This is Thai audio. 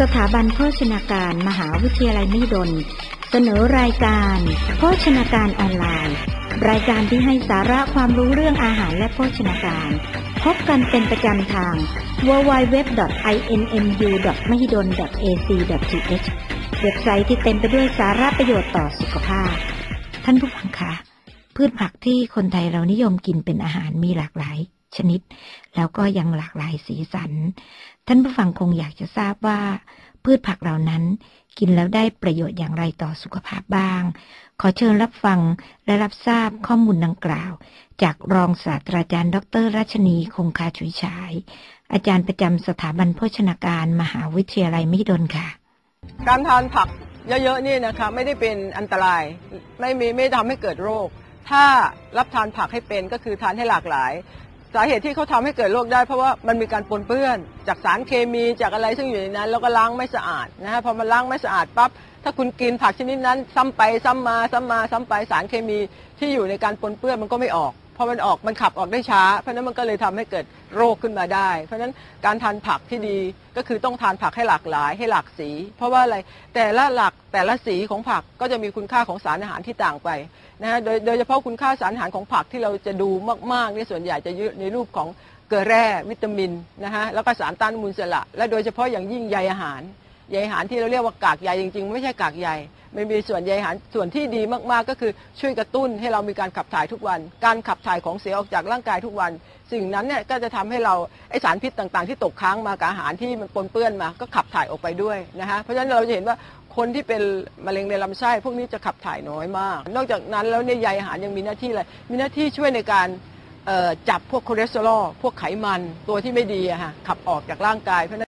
สถาบันโภชนาการมหาวิทยาลัยมหิดล เสนอรายการโภชนาการออนไลน์ รายการที่ให้สาระความรู้เรื่องอาหารและโภชนาการ พบกันเป็นประจำทาง www.inmu.mahidol.ac.th เว็บไซต์ที่เต็มไปด้วยสาระประโยชน์ต่อสุขภาพ ท่านผู้ฟังคะพืชผักที่คนไทยเรานิยมกินเป็นอาหารมีหลากหลาย ชนิด แล้วก็ยังหลากหลายสีสัน ท่านผู้ฟังคงอยากจะทราบว่า พืชผักเหล่านั้น กินแล้วได้ประโยชน์อย่างไรต่อสุขภาพบ้าง ขอเชิญรับฟังและรับทราบข้อมูลดังกล่าว จากรองศาสตราจารย์ ดรรัชนีคงคาชุยฉาย อาจารย์ประจำสถาบันโภชนาการมหาวิทยาลัยมหิดลค่ะ การทานผักเยอะๆนี่นะคะไม่ได้เป็นอันตรายไม่มีไม่ทำให้เกิดโรค ถ้ารับทานผักให้เป็นก็คือทานให้หลากหลาย สาเหตุที่เขาทำให้เกิดโรคได้เพราะว่ามันมีการปนเปื้อน จากสารเคมีจากอะไรซึ่งอยู่ในนั้น แล้วก็ล้างไม่สะอาดนะฮะพอมันล้างไม่สะอาดปั๊บถ้าคุณกินผักชนิดนั้น ซ้ำไปซ้ำมา ซ้ำมา ซ้ำไปสารเคมีที่อยู่ในการปนเปื้อนมันก็ไม่ออก พอมันออกมันขับออกได้ช้า เพราะนั้นมันก็เลยทำให้เกิดโรคขึ้นมาได้ เพราะฉะนั้นการทานผักที่ดีก็คือต้องทานผักให้หลากหลายให้หลากสี เพราะว่าอะไรแต่ละหลักแต่ละสีของผักก็จะมีคุณค่าของสารอาหารที่ต่างไปนะฮะโดยโดยเฉพาะคุณค่าสารอาหารของผักที่เราจะดูมากๆนี่ส่วนใหญ่จะยึดในรูปของเกลือแร่วิตามินนะฮะแล้วก็สารต้านอนุมูลอิสระ และโดยเฉพาะอย่างยิ่งใยอาหารใยอาหารที่เราเรียกว่ากากใยจริงๆ ไม่ใช่กากใย ไมันมีส่วนใยอาหารส่วนที่ดีมากๆ ก็คือช่วยกระตุ้นให้เรามีการขับถ่ายทุกวัน การขับถ่ายของเสียออกจากร่างกายทุกวัน สิ่งนั้นเนี่ยก็จะทำให้เราไอสารพิษต่างๆ ที่ตกค้างมากับอาหารที่มันปนเปื้อนมา ก็ขับถ่ายออกไปด้วยนะฮะเพราะฉะนั้นเราจะเห็นว่าคนที่เป็นมะเร็งในลำไส้พวกนี้จะขับถ่ายน้อยมาก นอกจากนั้นแล้วเนี่ยใยอาหารยังมีหน้าที่อะไรมีหน้าที่ช่วยในการจับพวกคอเลสเตอรอลพวกไขมันตัวที่ไม่ดีอะฮะขับออกจากร่างกายเพราะ